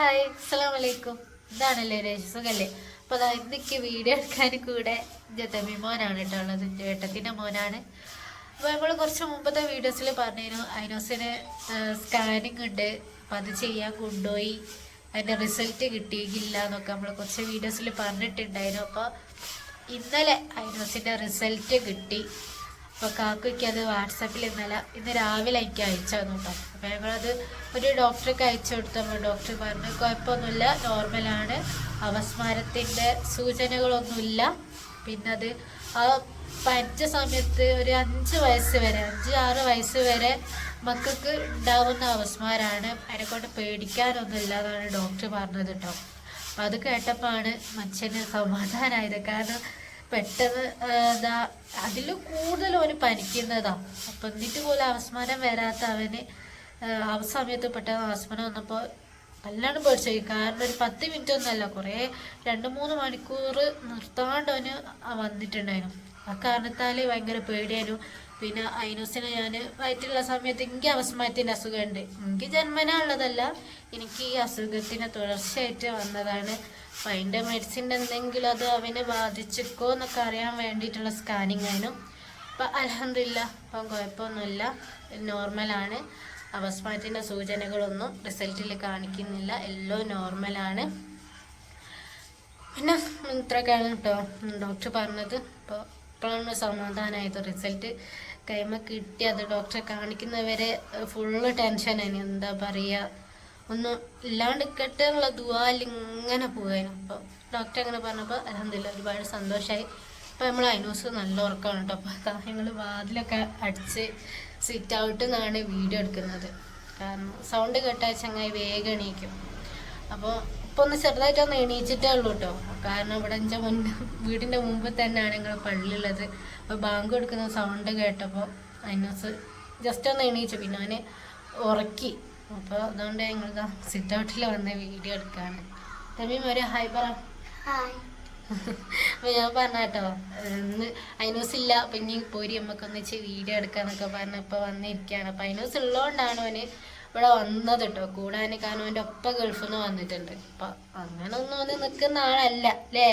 Hi അസ്സലാമു വലൈക്കും ഇതാണല്ലേ രേഷ് സുഖല്ലേ? അപ്പോൾ അതാ എനിക്ക് വീഡിയോ എടുക്കാൻ കൂടെ ജതമി മോനാണ് കേട്ടോ ഉള്ളത് എന്റെ മോനാണ്. അപ്പോൾ നമ്മൾ കുറച്ച് മുമ്പത്തെ വീഡിയോസിൽ പറഞ്ഞിരുന്നു ഐനോസിന് സ്കാനിങ് ഉണ്ട്. അപ്പം അത് ചെയ്യാൻ കൊണ്ടുപോയി. അതിന്റെ റിസൾട്ട് കിട്ടിയില്ല എന്നൊക്കെ നമ്മൾ കുറച്ച് വീഡിയോസിൽ പറഞ്ഞിട്ടുണ്ടായിരുന്നു. അപ്പോൾ ഇന്നലെ ഐനോസിന്റെ റിസൾട്ട് കിട്ടി. അപ്പോൾ കാക്കയ്ക്ക് അത് വാട്സാപ്പിൽ ഇന്നലെ ഇന്ന് രാവിലെ എനിക്ക് അയച്ചു തന്നു കേട്ടോ അപ്പോൾ ഞങ്ങളത് ഒരു ഡോക്ടർക്ക് അയച്ചു കൊടുത്തപ്പോൾ ഡോക്ടർ പറഞ്ഞു കുഴപ്പമൊന്നുമില്ല നോർമലാണ് അവസ്മാരത്തിന്റെ സൂചനകളൊന്നുമില്ല. പിന്നെ അത് ആ പനിച്ച സമയത്ത് ഒരു അഞ്ച് വയസ്സ് വരെ അഞ്ച് ആറ് വയസ്സ് വരെ മക്കൾക്ക് ഉണ്ടാവുന്ന അവസ്മാരാണ്. അതിനെക്കൊണ്ട് പേടിക്കാനൊന്നുമില്ല എന്നാണ് ഡോക്ടർ പറഞ്ഞത് കേട്ടോ അപ്പം അത് കേട്ടപ്പോഴാണ് മനുഷ്യന് സമാധാനമായത് കാരണം പെട്ടെന്ന് എന്താ അതിൽ കൂടുതൽ അവന് പനിക്കുന്നതാ. അപ്പം എന്നിട്ട് പോലും അവസ്മാനം വരാത്ത അവന് ആ, സമയത്ത് പെട്ടെന്ന് അവസ്മാനം വന്നപ്പോൾ നല്ലോണം പേടിച്ചു കാരണം ഒരു പത്ത് മിനിറ്റ് ഒന്നല്ല കുറേ രണ്ട് മൂന്ന് മണിക്കൂർ നിർത്താണ്ട് അവന് വന്നിട്ടുണ്ടായിരുന്നു. ആ കാരണത്താൽ ഭയങ്കര പേടിയായിരുന്നു. പിന്നെ ഐനൂസിനെ ഞാൻ വയറ്റിലുള്ള സമയത്ത് എനിക്ക് അവസ്മാരത്തിന്റെ അസുഖമുണ്ട്. എനിക്ക് ജന്മനാ ഉള്ളതല്ല. എനിക്ക് ഈ അസുഖത്തിന് തുടർച്ചയായിട്ട് വന്നതാണ്. അപ്പം അതിന്റെ മെഡിസിൻ എന്തെങ്കിലും അത് അവനെ ബാധിച്ചിക്കോ എന്നൊക്കെ അറിയാൻ വേണ്ടിയിട്ടുള്ള സ്കാനിങ് ആയിരുന്നു. അപ്പം അലഹമില്ല അപ്പം കുഴപ്പമൊന്നുമില്ല. നോർമലാണ് അവസ്മാറ്റിന്റെ സൂചനകളൊന്നും റിസൾട്ടിൽ കാണിക്കുന്നില്ല. എല്ലാം നോർമലാണ് പിന്നെ ഇത്രയൊക്കെയാണ് കേട്ടോ. ഡോക്ടർ പറഞ്ഞത്. ഇപ്പോൾ ഇപ്പോഴാണ് സമാധാനമായത് റിസൾട്ട് കൈമ കിട്ടി. അത് ഡോക്ടറെ കാണിക്കുന്നവരെ ഫുള്ള് ടെൻഷനാണ് എന്താ പറയുക ഒന്നും ഇല്ലാണ്ട് നിൽക്കട്ടെ എന്നുള്ള ദുവാൽ ഇങ്ങനെ പോകാനും അപ്പോൾ ഡോക്ടർ അങ്ങനെ പറഞ്ഞപ്പോൾ അലഹമില്ല ഒരുപാട് സന്തോഷമായി അപ്പോൾ നമ്മൾ അനൂസ് നല്ല ഉറക്കമാണ് കേട്ടോ അപ്പോൾ ഞങ്ങൾ വാതിലൊക്കെ അടിച്ച് സിറ്റ് ഔട്ട് നിന്നാണ് വീഡിയോ എടുക്കുന്നത്. കാരണം സൗണ്ട് കേട്ടാൽ ചങ്ങായി വേഗം എണീക്കും. അപ്പോൾ ഇപ്പോൾ ഒന്ന് ചെറുതായിട്ടൊന്ന് എണീച്ചിട്ടേ ഉള്ളൂ കേട്ടോ കാരണം ഇവിടെ എന്റെ മുൻ വീടിന്റെ മുമ്പ് തന്നെയാണ് ഞങ്ങൾ പള്ളിയുള്ളത്. അപ്പോൾ ബാങ്ക് കൊടുക്കുന്ന സൗണ്ട് കേട്ടപ്പോൾ അതിനകത്ത് ജസ്റ്റ് ഒന്ന് എണീച്ചു. പിന്നെ അവനെ ഉറക്കി. അപ്പോൾ അതുകൊണ്ട് ഞങ്ങൾ സിറ്റ് ഔട്ടിൽ വന്ന് വീഡിയോ എടുക്കുകയാണ് തമ്മീം ഒരു ഹായ് പറ. അപ്പോൾ ഞാൻ പറഞ്ഞ കേട്ടോ ഇന്ന് അയിനൂസ് ഇല്ല അപ്പം ഇനി പോരി നമുക്ക് ഒന്നിച്ച് വീഡിയോ എടുക്കാന്നൊക്കെ പറഞ്ഞ് ഇപ്പോൾ വന്നിരിക്കുകയാണ് അപ്പം ഉള്ളോണ്ടാണ് ഉള്ളതുകൊണ്ടാണ് അവന് ഇവിടെ വന്നത് കേട്ടോ കൂടാൻ കാരണം അവന്റെ ഒപ്പ ഗൾഫിൽ നിന്ന് വന്നിട്ടുണ്ട്. അപ്പം അങ്ങനെ ഒന്നും അവന് നിൽക്കുന്ന ആളല്ല അല്ലേ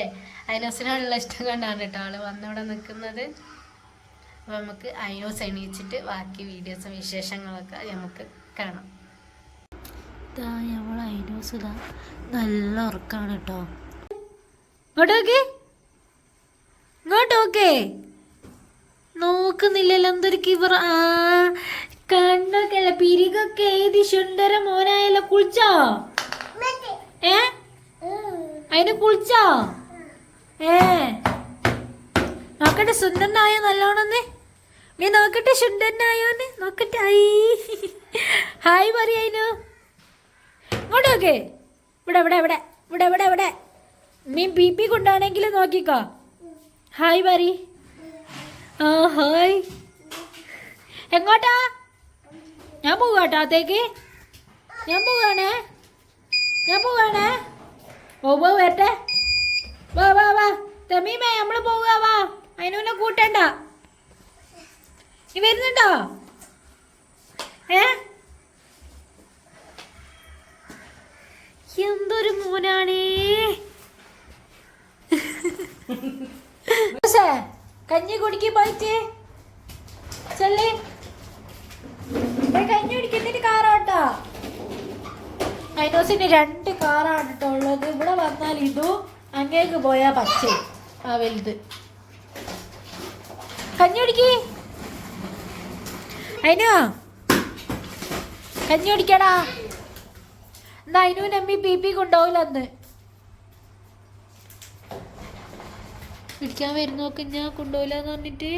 അയനോസിനോടുള്ള ഇഷ്ടം കൊണ്ടാണ് കേട്ടോ ആൾ വന്നിവിടെ നിൽക്കുന്നത് അപ്പം നമുക്ക് അയനോസ് എണീച്ചിട്ട് ബാക്കി വീഡിയോസും വിശേഷങ്ങളൊക്കെ നമുക്ക് കാണാം. ഇതാ നമ്മൾ അയിനൂസ് ഇതാ. നല്ല ഉറക്കാണ് കേട്ടോ. ഇങ്ങോട്ടോക്കെ ഇങ്ങോട്ടോക്കെ നോക്കുന്നില്ലല്ലോ എന്തൊരു കിവർ ആ കണ്ണൊക്കെ അല്ല പിരികൊക്കെ എഴുതി ശുണ്ടര മോനായല്ലോ കുളിച്ചോ? ഏ? അതിന് കുളിച്ചോ? ഏ? നോക്കട്ടെ സുന്ദരനായോ നല്ലോണമെന്ന് നീ നോക്കട്ടെ ശുണ്ടനായോന്ന് നോക്കട്ടെ ഐ. ഹായ് പറയാനോ ഇങ്ങോട്ടോക്കെ ഇവിടെ ഇവിടെ ഇവിടെ ഇവിടെ ഇവിടെ ഇവിടെ. മീൻ പി പി കൊണ്ടാണെങ്കിൽ നോക്കിക്കോ. ഹായ് പറി ആ ഹായ് എങ്ങോട്ടാ? ഞാൻ പോവാട്ടോ അത്തേക്ക് ഞാൻ പോവാണേ. ഞാൻ പോവാണേ. ഓ പോ വരട്ടെ. വാ വാ വാ. തമീമേ നമ്മൾ പോവുക വാ. അതിനൊന്നും കൂട്ടണ്ട. നീ വരുന്നുണ്ടോ? ഏ? മോനാണേ. കഞ്ഞി കുടിക്ക് പോയിട്ട്. ചെല്ലി. കഞ്ഞി കുടിക്കുന്നിട്ട് കാറാട്ടോ? ഐനോസിന് രണ്ട് കാറാണ് കേട്ടോ ഉള്ളത്. ഇവിടെ വന്നാൽ ഇതു അങ്ങേക്ക് പോയാ പച്ച. ആ വലുത്. കഞ്ഞി കുടിക്ക്. അയിനോ? കഞ്ഞി കുടിക്കടാ. എന്നാ അതിനു നമ്മി പി പി കൊണ്ടുപോകില്ല അന്ന്. പിടിക്കാൻ വരുന്നോക്കെ ഞാൻ കൊണ്ടുപോയില്ലെന്ന് പറഞ്ഞിട്ട്?